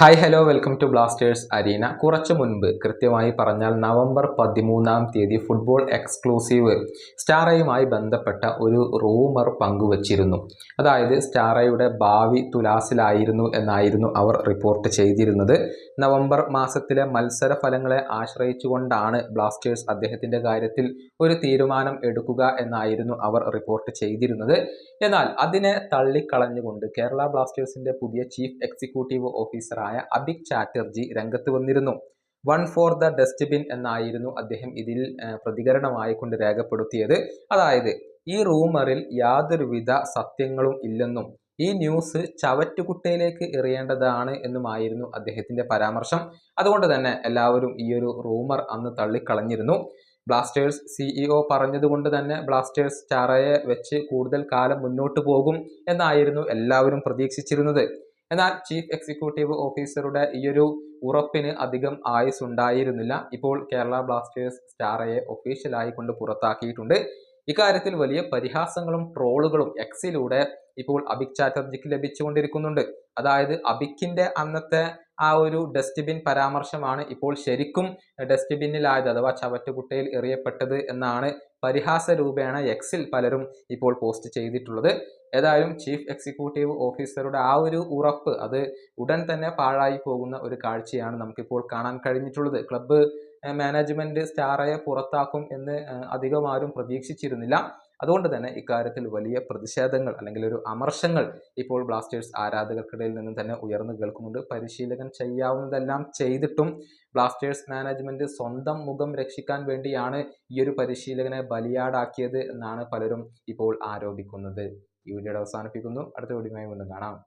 Hi hello welcome to Blasters arena കുറച്ചു മുൻപ് കൃത്യമായി പറഞ്ഞാൽ നവംബർ പതിമൂന്നാം തീയതി ഫുട്ബോൾ എക്സ്ക്ലൂസീവ് സ്റ്റാറയുമായി ബന്ധപ്പെട്ട ഒരു റൂമർ പങ്കുവച്ചിരുന്നു. അതായത് സ്റ്റാറയുടെ ഭാവി തുലാസിലായിരുന്നു എന്നായിരുന്നു അവർ റിപ്പോർട്ട് ചെയ്തിരുന്നത്. നവംബർ മാസത്തിലെ മത്സര ഫലങ്ങളെ ആശ്രയിച്ചുകൊണ്ടാണ് ബ്ലാസ്റ്റേഴ്സ് അദ്ദേഹത്തിന്റെ കാര്യത്തിൽ ഒരു തീരുമാനം എടുക്കുക എന്നായിരുന്നു അവർ റിപ്പോർട്ട് ചെയ്തിരുന്നത്. എന്നാൽ അതിനെ തള്ളിക്കളഞ്ഞുകൊണ്ട് കേരള ബ്ലാസ്റ്റേഴ്സിന്റെ പുതിയ ചീഫ് എക്സിക്യൂട്ടീവ് ഓഫീസറായ അബിക് ചാറ്റർജി രംഗത്ത് വന്നിരുന്നു. വൺ ഫോർ ദ ഡസ്റ്റ്ബിൻ എന്നായിരുന്നു അദ്ദേഹം ഇതിൽ പ്രതികരണമായി കൊണ്ട് രേഖപ്പെടുത്തിയത്. അതായത് ഈ റൂമറിൽ യാതൊരുവിധ സത്യങ്ങളും ഇല്ലെന്നും ഈ ന്യൂസ് ചവറ്റുകുട്ടയിലേക്ക് എറിയേണ്ടതാണ് എന്നുമായിരുന്നു അദ്ദേഹത്തിന്റെ പരാമർശം. അതുകൊണ്ട് തന്നെ എല്ലാവരും ഈ ഒരു റൂമർ അന്ന് തള്ളിക്കളഞ്ഞിരുന്നു. ബ്ലാസ്റ്റേഴ്സ് സിഇഒ പറഞ്ഞതുകൊണ്ട് തന്നെ ബ്ലാസ്റ്റേഴ്സ് ചാറയെ വെച്ച് കൂടുതൽ കാലം മുന്നോട്ട് പോകും എന്നായിരുന്നു എല്ലാവരും പ്രതീക്ഷിച്ചിരുന്നത്. എന്നാൽ ചീഫ് എക്സിക്യൂട്ടീവ് ഓഫീസറുടെ ഈയൊരു ഉറപ്പിന് അധികം ആയുസ് ഉണ്ടായിരുന്നില്ല ഇപ്പോൾ കേരള ബ്ലാസ്റ്റേഴ്സ് സ്റ്റാറയെ ഒഫീഷ്യലായി കൊണ്ട് പുറത്താക്കിയിട്ടുണ്ട്. ഇക്കാര്യത്തിൽ വലിയ പരിഹാസങ്ങളും ട്രോളുകളും എക്സിലൂടെ ഇപ്പോൾ അബിക് ചാറ്റർജിക്ക് ലഭിച്ചുകൊണ്ടിരിക്കുന്നുണ്ട്. അതായത് അബിക്കിന്റെ അന്നത്തെ ആ ഒരു ഡസ്റ്റ്ബിൻ പരാമർശമാണ് ഇപ്പോൾ ശരിക്കും ഡസ്റ്റ്ബിന്നിലായത് അഥവാ ചവറ്റുകുട്ടയിൽ എറിയപ്പെട്ടത് എന്നാണ് പരിഹാസ രൂപേണ എക്സിൽ പലരും ഇപ്പോൾ പോസ്റ്റ് ചെയ്തിട്ടുള്ളത്. ഏതായാലും ചീഫ് എക്സിക്യൂട്ടീവ് ഓഫീസറുടെ ആ ഒരു ഉറപ്പ് അത് ഉടൻ തന്നെ പാഴായി പോകുന്ന ഒരു കാഴ്ചയാണ് നമുക്കിപ്പോൾ കാണാൻ കഴിഞ്ഞിട്ടുള്ളത്. ക്ലബ്ബ് മാനേജ്മെന്റ് സ്റ്റാറയെ പുറത്താക്കും എന്ന് അധികം ആരും പ്രതീക്ഷിച്ചിരുന്നില്ല. അതുകൊണ്ട് തന്നെ ഇക്കാര്യത്തിൽ വലിയ പ്രതിഷേധങ്ങൾ അല്ലെങ്കിൽ ഒരു അമർശങ്ങൾ ഇപ്പോൾ ബ്ലാസ്റ്റേഴ്സ് ആരാധകർക്കിടയിൽ നിന്നും തന്നെ ഉയർന്നു കേൾക്കുന്നുണ്ട്. പരിശീലകൻ ചെയ്യാവുന്നതെല്ലാം ചെയ്തിട്ടും ബ്ലാസ്റ്റേഴ്സ് മാനേജ്മെന്റ് സ്വന്തം മുഖം രക്ഷിക്കാൻ വേണ്ടിയാണ് ഈ ഒരു പരിശീലകനെ ബലിയാടാക്കിയത് എന്നാണ് പലരും ഇപ്പോൾ ആരോപിക്കുന്നത്. ഈ വീഡിയോയുടെ അവസാനിപ്പിക്കുന്നു. അടുത്ത വീഡിയോയുമായി വീണ്ടും കാണാം.